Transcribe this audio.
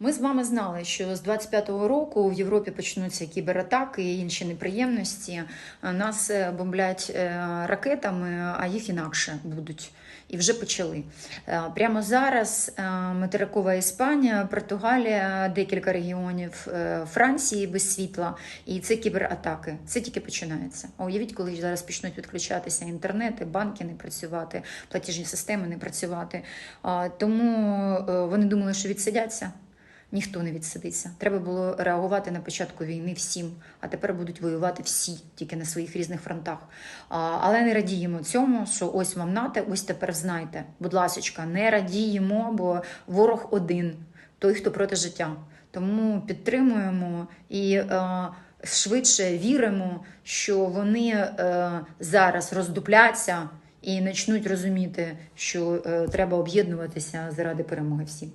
Ми з вами знали, що з 25-го року в Європі почнуться кібератаки і інші неприємності. Нас е, бомблять е, ракетами, а їх інакше будуть. І вже почали. Е, Прямо зараз материкова Іспанія, Португалія, декілька регіонів Франції без світла. І це кібератаки. Це тільки починається. А уявіть, коли зараз почнуть відключатися інтернети, банки не працювати, платіжні системи не працювати. Тому вони думали, що відсидяться. Ніхто не відсидиться. Треба було реагувати на початку війни всім, а тепер будуть воювати всі, тільки на своїх різних фронтах. А, але не радіємо цьому, що ось вам нате, ось тепер знайте. Будь ласочка, не радіємо, бо ворог один, той, хто проти життя. Тому підтримуємо і е, швидше віримо, що вони е, зараз роздупляться і почнуть розуміти, що е, треба об'єднуватися заради перемоги всім.